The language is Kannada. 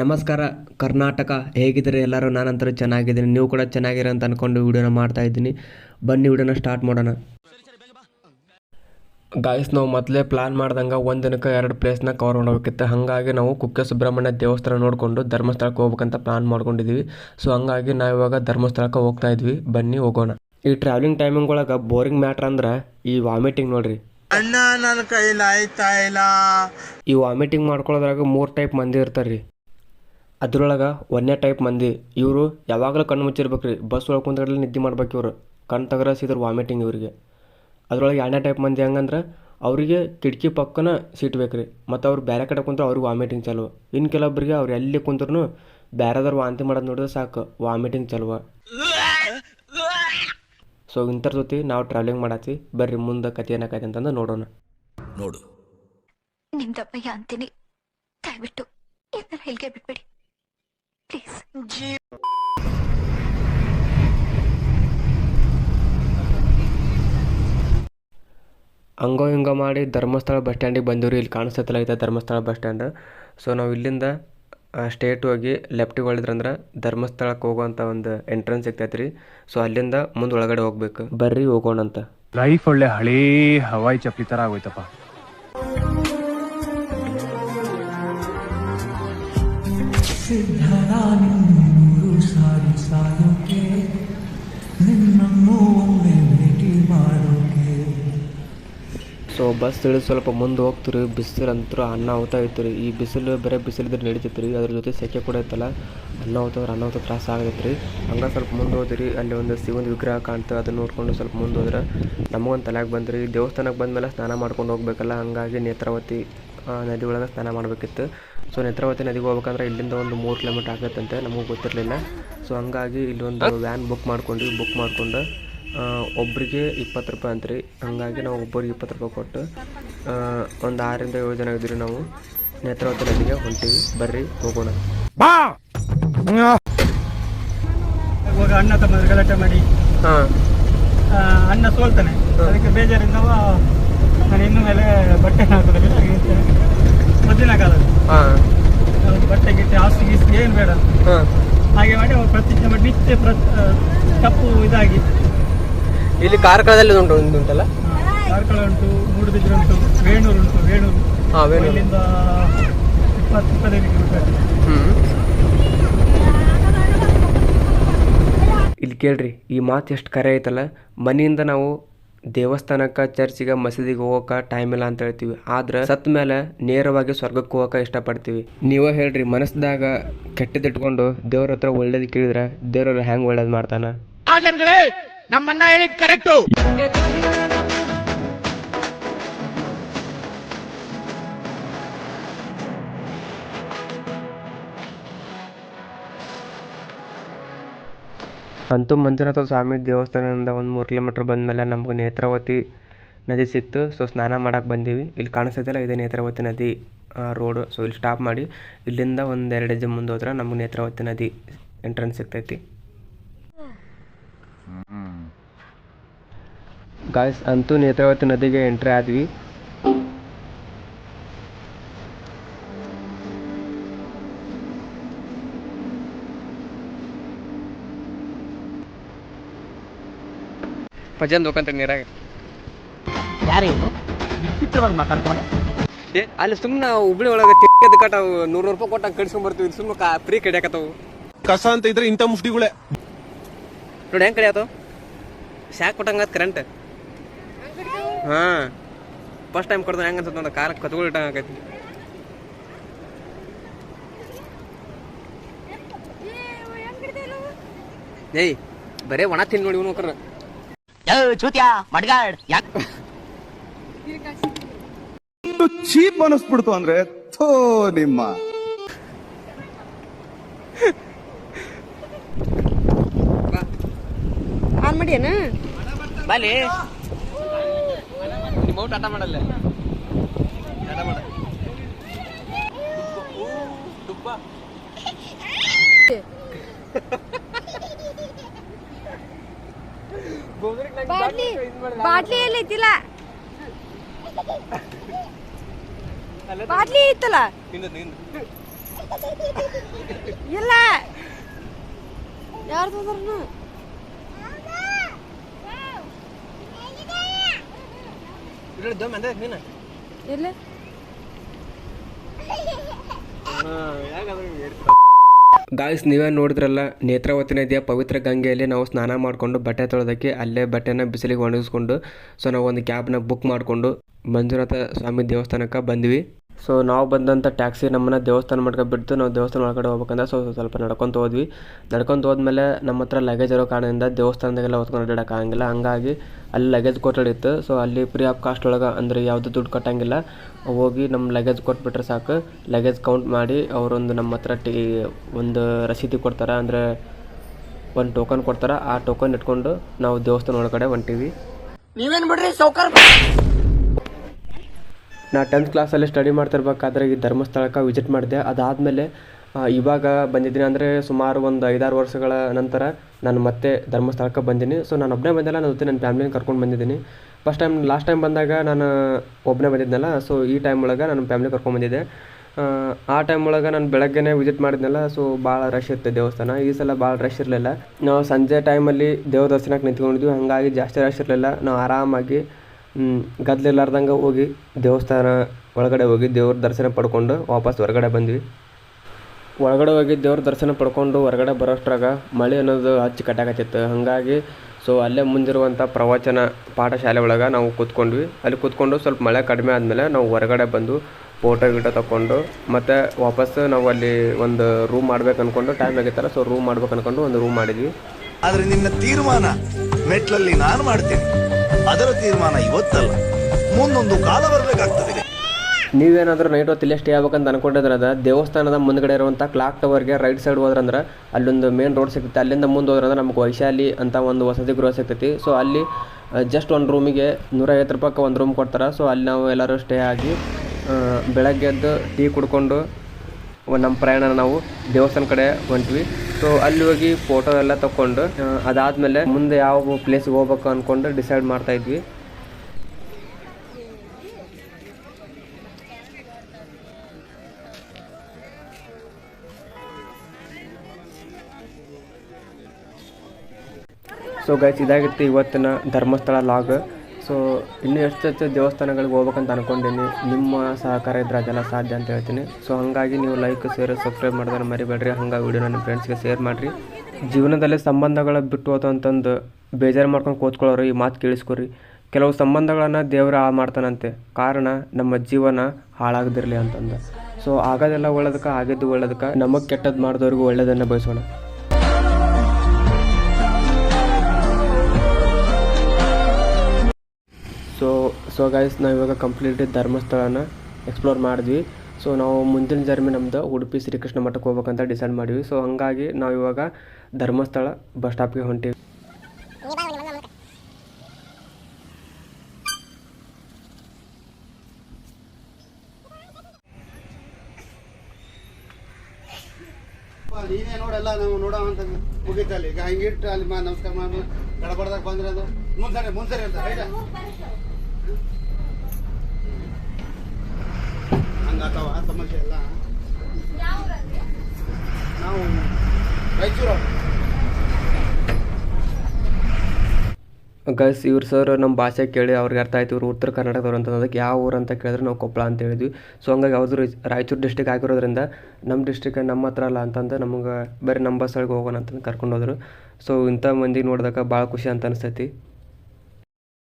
ನಮಸ್ಕಾರ ಕರ್ನಾಟಕ. ಹೇಗಿದ್ದೀರಿ ಎಲ್ಲರೂ? ನಾನಂತರ ಚೆನ್ನಾಗಿದ್ದೀನಿ. ನೀವು ಕೂಡ ಚೆನ್ನಾಗಿರ ಅಂತ ಅಂದ್ಕೊಂಡು ವಿಡಿಯೋನ ಮಾಡ್ತಾ ಇದ್ದೀನಿ. ಬನ್ನಿ ವಿಡಿಯೋನ ಸ್ಟಾರ್ಟ್ ಮಾಡೋಣ. ಗಾಯಸ್ ನಾವು ಮೊದಲೇ ಪ್ಲಾನ್ ಮಾಡ್ದಂಗೆ ಒಂದು ದಿನಕ್ಕೆ ಎರಡು ಪ್ಲೇಸ್ನ ಕವರ್ ಮಾಡಬೇಕಿತ್ತು. ಹಾಗಾಗಿ ನಾವು ಕುಕ್ಕೆ ಸುಬ್ರಹ್ಮಣ್ಯ ದೇವಸ್ಥಾನ ನೋಡಿಕೊಂಡು ಧರ್ಮಸ್ಥಳಕ್ಕೆ ಹೋಗ್ಬೇಕಂತ ಪ್ಲಾನ್ ಮಾಡ್ಕೊಂಡಿದ್ದೀವಿ ಸೊ ಹಂಗಾಗಿ ನಾವು ಇವಾಗ ಧರ್ಮಸ್ಥಳಕ್ಕೆ ಹೋಗ್ತಾ ಇದ್ವಿ. ಬನ್ನಿ ಹೋಗೋಣ. ಈ ಟ್ರಾವೆಲಿಂಗ್ ಟೈಮಿಂಗ್ ಒಳಗೆ ಬೋರಿಂಗ್ ಮ್ಯಾಟ್ರ್ ಅಂದ್ರೆ ಈ ವಾಮಿಟಿಂಗ್ ನೋಡ್ರಿ. ಅಣ್ಣ ನನ್ನ ಕೈಲಾಯ್ತಾ ಇಲ್ಲ? ಈ ವಾಮಿಟಿಂಗ್ ಮಾಡ್ಕೊಳ್ಳೋದ್ರಾಗ ಮೂರು ಟೈಪ್ ಮಂದಿ ಇರ್ತಾರೆ ರೀ ಅದ್ರೊಳಗೆ ಒಂದನೇ ಟೈಪ್ ಮಂದಿ. ಇವರು ಯಾವಾಗಲೂ ಕಣ್ಣು ಮುಚ್ಚಿರ್ಬೇಕು ರೀ ಬಸ್ ಒಳಗೆ ಕುಂತ್ಗಡಲಿ ನಿದ್ದೆ ಮಾಡ್ಬೇಕು ಇವರು. ಕಣ್ಣು ತಗರ ಸೀದ್ರ ವಾಮಿಟಿಂಗ್ ಇವರಿಗೆ. ಅದ್ರೊಳಗೆ ಎರಡನೇ ಟೈಪ್ ಮಂದಿ ಹೆಂಗಂದ್ರೆ ಅವರಿಗೆ ಕಿಟಕಿ ಪಕ್ಕನ ಸೀಟ್ ಬೇಕು ರೀ ಮತ್ತು ಅವ್ರು ಬೇರೆ ಕಡೆ ಕುಂತ್ರೆ ಅವ್ರಿಗೆ ವಾಮಿಟಿಂಗ್ ಚಲೋ. ಇನ್ನು ಕೆಲವೊಬ್ಬರಿಗೆ ಅವ್ರು ಎಲ್ಲಿ ಕುಂತ್ರು ಬೇರೆದವ್ರು ವಾಂತಿ ಮಾಡೋದು ನೋಡಿದ್ರೆ ಸಾಕು. ವಾಮಿಟಿಂಗ್ ಚಲುವ ಸೊ ಇಂಥರ ಜೊತೆ ನಾವು ಟ್ರಾವೆಲಿಂಗ್ ಮಾಡತ್ತಿ ಬರ್ರಿ ಮುಂದೆ ಕತೆ ಏನಾಕೈತೆ ಅಂತಂದು ನೋಡೋಣ. ನೋಡು. ನಿಮ್ದಪ್ಪಯ್ಯ ಅಂತೀನಿ. ದಯವಿಟ್ಟು ಇದನ್ನ ಹೇಳ್ಗೆ ಬಿಟ್ಬಿಡಿ. ಪ್ಲೀಸ್ ಹಂಗೋ ಹಿಂಗೋ ಮಾಡಿ ಧರ್ಮಸ್ಥಳ ಬಸ್ ಸ್ಟ್ಯಾಂಡಿಗೆ ಬಂದಿವ್ರಿ. ಇಲ್ಲಿ ಕಾಣಿಸ್ತಲ್ಲ ಐತೆ ಧರ್ಮಸ್ಥಳ ಬಸ್ ಸ್ಟ್ಯಾಂಡ್. ಸೊ ನಾವು ಇಲ್ಲಿಂದ ಸ್ಟೇಟ್ ಹೋಗಿ ಲೆಫ್ಟಿಗೆ ಹೊಳಿದ್ರಂದ್ರೆ ಧರ್ಮಸ್ಥಳಕ್ಕೆ ಹೋಗುವಂಥ ಒಂದು ಎಂಟ್ರೆನ್ಸ್ ಸಿಗ್ತೈತೆ ರೀ ಸೊ ಅಲ್ಲಿಂದ ಮುಂದೆ ಒಳಗಡೆ ಹೋಗ್ಬೇಕು. ಬರ್ರಿ ಹೋಗೋಣಂತ. ಲೈಫ್ ಒಳ್ಳೆ ಹಳೇ ಹವಾಯಿ ಚಪ್ಪಲಿ ತರ ಆಗೋಯ್ತಪ್ಪ. ಸೊ, ಬಸ್ ಇಳಿದು ಸ್ವಲ್ಪ ಮುಂದೆ ಹೋಗ್ತಿರಿ, ಬಿಸಿಲು ಅನ್ನ ಹೋಗ್ತಾ ಇತ್ತು ಈ ಬಿಸಿಲು ಬರೀ ಬಿಸಿಲಿದ್ರೆ ನಡೀತೈತೆ ರೀ ಅದ್ರ ಜೊತೆ ಸೆಕೆ ಕೂಡ ಇತ್ತಲ್ಲ, ಅನ್ನ ಹೋಗ್ತವ್ರೆ ಅನ್ನ ಹೋಗ್ತಾ ತ್ರಾಸ ಆಗೈತೆ ರೀ ಹಂಗೆ ಸ್ವಲ್ಪ ಮುಂದೆ ಹೋದ್ರಿ, ಅಲ್ಲಿ ಒಂದು ಶಿವನ ವಿಗ್ರಹ ಕಾಣ್ತದೆ, ಅದನ್ನು ನೋಡ್ಕೊಂಡು ಸ್ವಲ್ಪ ಮುಂದೆ ಹೋದ್ರೆ ನಮಗೊಂದು ತಲೆಗೆ ಬಂದ್ರಿ. ದೇವಸ್ಥಾನಕ್ಕೆ ಬಂದಮೇಲೆ ಸ್ನಾನ ಮಾಡ್ಕೊಂಡು ಹೋಗ್ಬೇಕಲ್ಲ, ಹಂಗಾಗಿ ನೇತ್ರಾವತಿ ನದಿ ಒಳಗೆ ಸ್ನಾನ ಮಾಡಬೇಕಿತ್ತು. ಸೊ ನೇತ್ರಾವತಿ ನದಿಗೆ ಹೋಗ್ಬೇಕಂದ್ರೆ ಇಲ್ಲಿಂದ ಒಂದು ಮೂರು ಕಿಲೋಮೀಟರ್ ಆಗತ್ತಂತೆ. ನಮಗೆ ಗೊತ್ತಿರಲಿಲ್ಲ. ಸೊ ಹಂಗಾಗಿ ಇಲ್ಲೊಂದು ವ್ಯಾನ್ ಬುಕ್ ಮಾಡ್ಕೊಂಡು ಬುಕ್ ಮಾಡ್ಕೊಂಡು ಒಬ್ಬರಿಗೆ ಇಪ್ಪತ್ತು ರೂಪಾಯಿ ಅಂತ್ರಿ. ಹಂಗಾಗಿ ನಾವು ಒಬ್ಬರಿಗೆ ಇಪ್ಪತ್ತು ರೂಪಾಯಿ ಕೊಟ್ಟು ಒಂದು ಆರರಿಂದ ಏಳು ಜನ ಇದ್ರಿ ನಾವು. ನೇತ್ರಾವತಿ ನದಿಗೆ ಹೊಂಟೀವಿ. ಬರ್ರಿ ಹೋಗೋಣ. ಇವಾಗ ಅಣ್ಣ ತಮ್ಮ ಗಲಾಟೆ ಮಾಡಿ. ಹಾಂ. ಆ, ಅಣ್ಣ ಸೋಲ್ತಾನೆ. ಅದಕ್ಕೆ ಬೇಜಾರಿಂದ ನಾನು ಇನ್ನು ಮೇಲೆ ಬಟ್ಟೆ ಹಾಕೋದಿಲ್ಲ ಮೊದಲಿನ ಕಾಲದಲ್ಲಿ ಬಟ್ಟೆ ಗಿಟ್ಟೆ ಹಾಸಿಗೆ ಗೀಸಿಗೆ ಏನು ಬೇಡ. ಹಾಂ. ಹಾಗೆ ಮಾಡಿ ಅವ ಪ್ರತಿಜ್ಞೆ ಮಾಡಿ ನಿತ್ಯ ಪ್ರ ಆ, ಕಪ್ಪು ಇದಾಗಿ. ಇಲ್ಲಿ ಕಾರ್ಕಳದಲ್ಲಿ ಉಂಟು ಒಂದು ಉಂಟಲ್ಲ? ಕಾರ್ಕಳ ಉಂಟು ಮೂಡುಬಿದ್ರೆ ಉಂಟು ವೇಣೂರು ಉಂಟು ವೇಣೂರು. ಹಾಂ ವೇಣೂರು. ಇಲ್ಲಿಂದ ಇಪ್ಪತ್ತು ಇಪ್ಪತ್ತೈದು ಕಿಲೋಮೀಟರ್ ಇಲ್ಲಿ ಕೇಳ್ರಿ ಈ ಮಾತು ಎಷ್ಟು ಕರೆ ಐತಲ್ಲ? ಮನೆಯಿಂದ ನಾವು ದೇವಸ್ಥಾನಕ್ಕೆ ಚರ್ಚಿಗೆ ಮಸೀದಿಗೆ ಹೋಗೋಕೆ ಟೈಮ್ ಇಲ್ಲ ಅಂತ ಹೇಳ್ತೀವಿ. ಆದ್ರೆ ಸತ್ ಮೇಲೆ ನೇರವಾಗಿ ಸ್ವರ್ಗಕ್ಕೆ ಹೋಗೋಕೆ ಇಷ್ಟಪಡ್ತೀವಿ. ನೀವೇ ಹೇಳ್ರಿ ಮನಸ್ಸದಾಗ ಕೆಟ್ಟದಿಟ್ಕೊಂಡು ದೇವ್ರ ಹತ್ರ ಒಳ್ಳೇದು ಕೇಳಿದ್ರೆ ದೇವ್ರ ಹೆಂಗೆ ಒಳ್ಳೇದು ಮಾಡ್ತಾನ? ಅಂತೂ ಮಂಜುನಾಥ ಸ್ವಾಮಿ ದೇವಸ್ಥಾನದಿಂದ ಒಂದು ಮೂರು ಕಿಲೋಮೀಟ್ರ್ ಬಂದಮೇಲೆ ನಮ್ಗೆ ನೇತ್ರಾವತಿ ನದಿ ಸಿಕ್ತು. ಸೊ ಸ್ನಾನ ಮಾಡಕ್ಕೆ ಬಂದೀವಿ. ಇಲ್ಲಿ ಕಾಣಿಸ್ತೈತಲ್ಲ ಇದೇ ನೇತ್ರಾವತಿ ನದಿ ರೋಡು. ಸೊ ಇಲ್ಲಿ ಸ್ಟಾಪ್ ಮಾಡಿ ಇಲ್ಲಿಂದ ಒಂದು ಎರಡು ಹೆಜ್ಜೆ ಮುಂದೆ ಹೋದ್ರೆ ನಮ್ಗೆ ನೇತ್ರಾವತಿ ನದಿ ಎಂಟ್ರೆನ್ಸ್ ಸಿಗ್ತೈತಿ. ಗಾಯ್ಸ್ ಅಂತೂ ನೇತ್ರಾವತಿ ನದಿಗೆ ಎಂಟ್ರಿ ಆದ್ವಿ. ಭಜನ್ ಹೋಗಂತ ನೀರಾಗ. ಏ ಅಲ್ಲಿ ಸುಮ್ಮನೆ ಹುಬ್ಳಿ ಒಳಗೆ ತಿಕ್ಕದ ಕಟ್ಟಾವು ನೂರು ರೂಪಾಯಿ ಕೊಟ್ಟಾಗ ಕಡಿಸ್ಕೊಂಡ್ ಬರ್ತೀವಿ. ಸುಮ್ಮನೆ ಕಾ ಫ್ರೀ ಕಡಿಯಾಕತ್ತವು ಕಸ ಅಂತ ಇದ್ರೆ ಇಂಥ ಮುಫ್ಟಿಗಳೇ ನೋಡಿ ಹೆಂಗೆ ಕಡಿಯಾತವು ಶಾಕ್ ಕೊಟ್ಟಂಗ ಕರೆಂಟ್ ಹಾಂ. ಫಸ್ಟ್ ಟೈಮ್ ಕೊಡ್ತಾನೆ ಹೆಂಗೆ ಅನ್ಸುತ್ತೆ ನೋಡ ಕಾಲ ಕತ್ಗಳು ಇಟ್ಟಂಗೆ ಏಯ್ ಬರೇ ಒಣ ತಿನ್ ನೋಡಿ ಇವನು ಚೀಪ್ ಅನಿಸ್ಬಿಡ್ತು ಅಂದ್ರೆ ಥೋ ನಿಮ್ಮ. ಆನ್ ಮಾಡ್ಯಾನ? ಬಲಿ. ನಿಮ್ಮ ಔಟ್ ಆಟ ಮಾಡಲ್ಲ. ಆಟ ಮಾಡ. ಬಾಟ್ಲಿ ಬಾಟ್ಲಿ ಎಲ್ಲಿ ಇದ್ದಿಲ್ಲ? ಬಾಟ್ಲಿ ಇತ್ತಲ್ಲ? ನಿಂದು ನಿಂದು. ಇಲ್ಲ. ಯಾರು ತೊಂದ್ರನು ಎಲ್ಲಿ? ಗಾಯ್ಸ್ ನೀವೇ ನೋಡಿದ್ರಲ್ಲ ನೇತ್ರಾವತಿ ನದಿಯ ಪವಿತ್ರ ಗಂಗೆಯಲ್ಲಿ ನಾವು ಸ್ನಾನ ಮಾಡಿಕೊಂಡು ಬಟ್ಟೆ ತೊಳೆದಕ್ಕೆ ಅಲ್ಲೇ ಬಟ್ಟೆನ ಬಿಸಿಲಿಗೆ ಒಣಗಿಸ್ಕೊಂಡು, ಸೊ ನಾವು ಒಂದು ಕ್ಯಾಬ್ನ ಬುಕ್ ಮಾಡಿಕೊಂಡು ಮಂಜುನಾಥ ಸ್ವಾಮಿ ದೇವಸ್ಥಾನಕ್ಕೆ ಬಂದ್ವಿ. ಸೊ ನಾವು ಬಂದಂಥ ಟ್ಯಾಕ್ಸಿ ನಮ್ಮನ್ನು ದೇವಸ್ಥಾನ ಮಾಡ್ಕೊಂಡು ಬಿಡ್ತು. ನಾವು ದೇವಸ್ಥಾನ ಒಳಗಡೆ ಹೋಗ್ಬೇಕಂದ್ರೆ ಸೊ ಸ್ವಲ್ಪ ನಡ್ಕೊತ ಹೋದ್ವಿ. ನಡ್ಕೊಂತ ಹೋದ್ಮೇಲೆ ನಮ್ಮ ಹತ್ರ ಲಗೇಜ್ ಇರೋ ಕಾರಣದಿಂದ ದೇವಸ್ಥಾನದಾಗೆಲ್ಲ ಹೊತ್ಕೊಂಡು ಆಗಂಗಿಲ್ಲ. ಹಂಗಾಗಿ ಅಲ್ಲಿ ಲಗೇಜ್ ಕೊಟ್ಟಡಿತ್ತು ಸೊ ಅಲ್ಲಿ ಫ್ರೀ ಆಫ್ ಕಾಸ್ಟ್ ಒಳಗೆ ಅಂದರೆ ಯಾವುದು ದುಡ್ಡು ಕಟ್ಟಂಗಿಲ್ಲ. ಹೋಗಿ ನಮ್ಮ ಲಗೇಜ್ ಕೊಟ್ಬಿಟ್ರೆ ಸಾಕು. ಲಗೇಜ್ ಕೌಂಟ್ ಮಾಡಿ ಅವರೊಂದು ನಮ್ಮ ಹತ್ರ ಟಿ, ಒಂದು ರಸೀದಿ ಕೊಡ್ತಾರೆ. ಅಂದರೆ ಒಂದು ಟೋಕನ್ ಕೊಡ್ತಾರೆ. ಆ ಟೋಕನ್ ಇಟ್ಕೊಂಡು ನಾವು ದೇವಸ್ಥಾನ ಒಳಗಡೆ ಹೊಂಟೀವಿ. ನಾ ಟೆಂತ್ ಕ್ಲಾಸಲ್ಲಿ ಸ್ಟಡಿ ಮಾಡ್ತಿರ್ಬೇಕಾದ್ರೆ ಈ ಧರ್ಮಸ್ಥಳಕ್ಕೆ ವಿಸಿಟ್ ಮಾಡಿದೆ. ಅದಾದಮೇಲೆ ಇವಾಗ ಬಂದಿದ್ದೀನಿ ಅಂದರೆ ಸುಮಾರು ಒಂದು ಐದಾರು ವರ್ಷಗಳ ನಂತರ ನಾನು ಮತ್ತೆ ಧರ್ಮಸ್ಥಳಕ್ಕೆ ಬಂದೀನಿ. ಸೊ ನಾನು ಒಬ್ಬನೇ ಬಂದಿಲ್ಲ ನನ್ನ ಜೊತೆ ನನ್ನ ಫ್ಯಾಮಿಲಿನ ಕರ್ಕೊಂಡು ಬಂದಿದ್ದೀನಿ. ಫಸ್ಟ್ ಟೈಮ್ ಲಾಸ್ಟ್ ಟೈಮ್ ಬಂದಾಗ ನಾನು ಒಬ್ಬನೇ ಬಂದಿದ್ದೆನಲ್ಲ ಸೊ ಈ ಟೈಮ್ ಒಳಗೆ ನನ್ನ ಫ್ಯಾಮಿಲಿ ಕರ್ಕೊಂಡು ಬಂದಿದ್ದೆ. ಆ, ಆ ಟೈಮ್ ಒಳಗೆ ನಾನು ಬೆಳಗ್ಗೆನೇ ವಿಸಿಟ್ ಮಾಡಿದ್ನಲ್ಲ ಸೊ ಭಾಳ ರಶ್ ಇರುತ್ತೆ ದೇವಸ್ಥಾನ. ಈ ಸಲ ಭಾಳ ರಶ್ ಇರಲಿಲ್ಲ. ನಾವು ಸಂಜೆ ಟೈಮಲ್ಲಿ ದೇವ್ರ ದರ್ಶನಕ್ಕೆ ನಿಂತ್ಕೊಂಡಿದ್ವಿ ಹಾಗಾಗಿ ಜಾಸ್ತಿ ರಶ್ ಇರಲಿಲ್ಲ. ನಾವು ಆರಾಮಾಗಿ ಮ್, ಗದ್ಲಿಲ್ಲಾರ್ದಂಗೆ ಹೋಗಿ ದೇವಸ್ಥಾನ ಒಳಗಡೆ ಹೋಗಿ ದೇವ್ರ ದರ್ಶನ ಪಡ್ಕೊಂಡು ವಾಪಸ್ ಹೊರಗಡೆ ಬಂದ್ವಿ. ಒಳಗಡೆ ಹೋಗಿ ದೇವ್ರ ದರ್ಶನ ಪಡ್ಕೊಂಡು ಹೊರಗಡೆ ಬರೋಷ್ಟ್ರಾಗ ಮಳೆ ಅನ್ನೋದು ಹಚ್ಚಿ ಕಟ್ಟಾಕತ್ತಿತ್ತು. ಹಾಗಾಗಿ ಸೊ ಅಲ್ಲೇ ಮುಂದಿರುವಂಥ ಪ್ರವಚನ ಪಾಠಶಾಲೆ ಒಳಗೆ ನಾವು ಕೂತ್ಕೊಂಡ್ವಿ. ಅಲ್ಲಿ ಕೂತ್ಕೊಂಡು ಸ್ವಲ್ಪ ಮಳೆ ಕಡಿಮೆ ಆದಮೇಲೆ ನಾವು ಹೊರಗಡೆ ಬಂದು ಫೋಟೋ ಗಿಟೋ ತಗೊಂಡು ಮತ್ತು ವಾಪಸ್ಸು ನಾವು ಅಲ್ಲಿ ಒಂದು ರೂಮ್ ಮಾಡ್ಬೇಕು ಅಂದ್ಕೊಂಡು ಟೈಮ್ ಆಗಿತ್ತಲ್ಲ ಸೊ ರೂಮ್ ಮಾಡ್ಬೇಕು ಅಂದ್ಕೊಂಡು ಒಂದು ರೂಮ್ ಮಾಡಿದ್ವಿ. ಆದರೆ ನಿನ್ನ ತೀರ್ಮಾನ ಮೆಟ್ಲಲ್ಲಿ ನಾನು ಮಾಡ್ತೇನೆ. ಅದರ ತೀರ್ಮಾನ ಇವತ್ತಲ್ಲ. ಮುಂದೊಂದು ಕಾಲ ಬರಬೇಕಾಗ್ತದೆ ನೀವೇನಾದರೂ ನೈಟ್ ಹೊತ್ತು ಇಲ್ಲೇ ಸ್ಟೇ ಆಗ್ಬೇಕಂತ ಅನ್ಕೊಂಡಿದ್ರೆ ಅದ ದೇವಸ್ಥಾನದ ಮುಂದ್ಗಡೆ ಇರುವಂಥ ಕ್ಲಾಕ್ ಟವರ್ಗೆ ರೈಟ್ ಸೈಡ್ ಹೋದ್ರಂದ್ರೆ, ಅಲ್ಲೊಂದು ಮೇನ್ ರೋಡ್ ಸಿಗುತ್ತೆ. ಅಲ್ಲಿಂದ ಮುಂದೆ ಹೋದ್ರಂದ್ರೆ ನಮ್ಗೆ ವೈಶಾಲಿ ಅಂತ ಒಂದು ವಸತಿ ಗೃಹ ಸಿಗ್ತೈತಿ. ಸೊ ಅಲ್ಲಿ ಜಸ್ಟ್ ಒಂದು ರೂಮಿಗೆ ನೂರೈವತ್ತು ರೂಪಾಯಿಗೆ ಒಂದು ರೂಮ್ ಕೊಡ್ತಾರೆ. ಸೊ ಅಲ್ಲಿ ನಾವು ಎಲ್ಲರೂ ಸ್ಟೇ ಆಗಿ ಬೆಳಗ್ಗೆ ಎದ್ದು ಟೀ ಕುಡ್ಕೊಂಡು ನಮ್ಮ ಪ್ರಯಾಣ ನಾವು ದೇವಸ್ಥಾನ ಕಡೆ ಹೊಂಟ್ವಿ. ಸೊ ಅಲ್ಲಿ ಹೋಗಿ ಫೋಟೋ ಎಲ್ಲ ತಕೊಂಡು ಅದಾದ್ಮೇಲೆ ಮುಂದೆ ಯಾವ ಪ್ಲೇಸ್ಗೆ ಹೋಗ್ಬೇಕು ಅನ್ಕೊಂಡು ಡಿಸೈಡ್ ಮಾಡ್ತಾ ಇದ್ವಿ. ಸೊ ಗೈಸ್ ಇದಾಗಿತ್ತು ಇವತ್ತಿನ ಧರ್ಮಸ್ಥಳ ಲಾಗ್. ಸೊ ಇನ್ನೂ ಎಷ್ಟು ದೇವಸ್ಥಾನಗಳಿಗೆ ಹೋಗ್ಬೇಕಂತ ಅನ್ಕೊಂಡಿನಿ ನಿಮ್ಮ ಸಹಕಾರ ಇದ್ರೆ ಅದೆಲ್ಲ ಸಾಧ್ಯ ಅಂತ ಹೇಳ್ತೀನಿ. ಸೊ ಹಾಗಾಗಿ ನೀವು ಲೈಕ್ ಶೇರ್ ಸಬ್ಸ್ಕ್ರೈಬ್ ಮಾಡೋದನ್ನ ಮರಿಬೇಡ್ರಿ. ಹಾಗಾಗಿ ವೀಡಿಯೋ ನನ್ನ ಫ್ರೆಂಡ್ಸ್ಗೆ ಶೇರ್ ಮಾಡಿರಿ. ಜೀವನದಲ್ಲಿ ಸಂಬಂಧಗಳ ಬಿಟ್ಟು ಹೋತು ಅಂತಂದು ಬೇಜಾರು ಮಾಡ್ಕೊಂಡು ಕೂತ್ಕೊಳ್ಳೋರು ಈ ಮಾತು ಕೇಳಿಸ್ಕೊರಿ. ಕೆಲವು ಸಂಬಂಧಗಳನ್ನು ದೇವರು ಹಾಳು ಮಾಡ್ತಾನಂತೆ. ಕಾರಣ ನಮ್ಮ ಜೀವನ ಹಾಳಾಗದಿರಲಿ ಅಂತಂದು. ಸೊ ಆಗೋದೆಲ್ಲ ಒಳ್ಳೇದಕ್ಕೆ, ಆಗಿದ್ದು ಒಳ್ಳೇದಕ್ಕೆ. ನಮಗೆ ಕೆಟ್ಟದ್ದು ಮಾಡಿದವ್ರಿಗೂ ಒಳ್ಳೇದನ್ನು ಬಯಸೋಣ. ಸೊ ಸೊ ಗೈಸ್ ನಾವು ಇವಾಗ ಕಂಪ್ಲೀಟ್ ಧರ್ಮಸ್ಥಳನ ಎಕ್ಸ್ಪ್ಲೋರ್ ಮಾಡಿದ್ವಿ. ಸೊ ನಾವು ಮುಂದಿನ ಜರ್ಮಿ ನಮ್ದು ಉಡುಪಿ ಶ್ರೀಕೃಷ್ಣ ಮಠಕ್ಕೆ ಹೋಗ್ಬೇಕಂತ ಡಿಸೈಡ್ ಮಾಡಿವಿ ಸೊ ಹಂಗಾಗಿ ನಾವು ಇವಾಗ ಧರ್ಮಸ್ಥಳ ಬಸ್ ಸ್ಟಾಪ್ಗೆ ಹೊಂಟೀವಿ ನೀನೇ ನೋಡಲ್ಲ ನಾವು ನೋಡೋ ಅಂತ ಮುಗಿತಲ್ಲಿ ಈಗ ಹಂಗಿಟ್ಟು ಅಲ್ಲಿ ಮಾ ನಮಸ್ಕಾರ ಮಾಡಿ ಗಡಬಡ್ದಾಗ ಬಂದ್ರೆ ಅದು ಮುಂಸರಿ ಮುಂಸರಿ ಅಂತ ರೈಟ ಹಂಗಾತಾವ ಸಮಸ್ಯೆ ಎಲ್ಲ ನಾವು ರಾಯಚೂರು. ಗೈಸ್ ಇವ್ರು ಸರ್ ನಮ್ಮ ಭಾಷೆ ಕೇಳಿ ಅವ್ರಿಗೆ ಅರ್ಥ ಆಯ್ತು. ಇವರು ಉತ್ತರ ಕರ್ನಾಟಕದವ್ರು ಅಂತ ಅದಕ್ಕೆ ಯಾವ ಊರು ಅಂತ ಕೇಳಿದ್ರೆ ನಾವು ಕೊಪ್ಪಳ ಅಂತ ಹೇಳಿದ್ವಿ. ಸೊ ಹಂಗಾಗಿ ಅವ್ರದ್ದು ರಾಯಚೂರು ಡಿಸ್ಟಿಕ್ ಆಗಿರೋದ್ರಿಂದ ನಮ್ಮ ಡಿಸ್ಟಿಕ್ ನಮ್ಮ ಹತ್ರ ಅಲ್ಲ ಅಂತಂದು ನಮಗೆ ಬೇರೆ ನಮ್ಮ ಬಸ್ ಒಳಗೆ ಹೋಗೋಣ ಅಂತಂದು ಕರ್ಕೊಂಡು ಹೋದ್ರು. ಸೊ ಇಂಥ ಮಂದಿ ನೋಡಿದಾಗ ಭಾಳ ಖುಷಿ ಅಂತ ಅನಿಸ್ತೈತಿ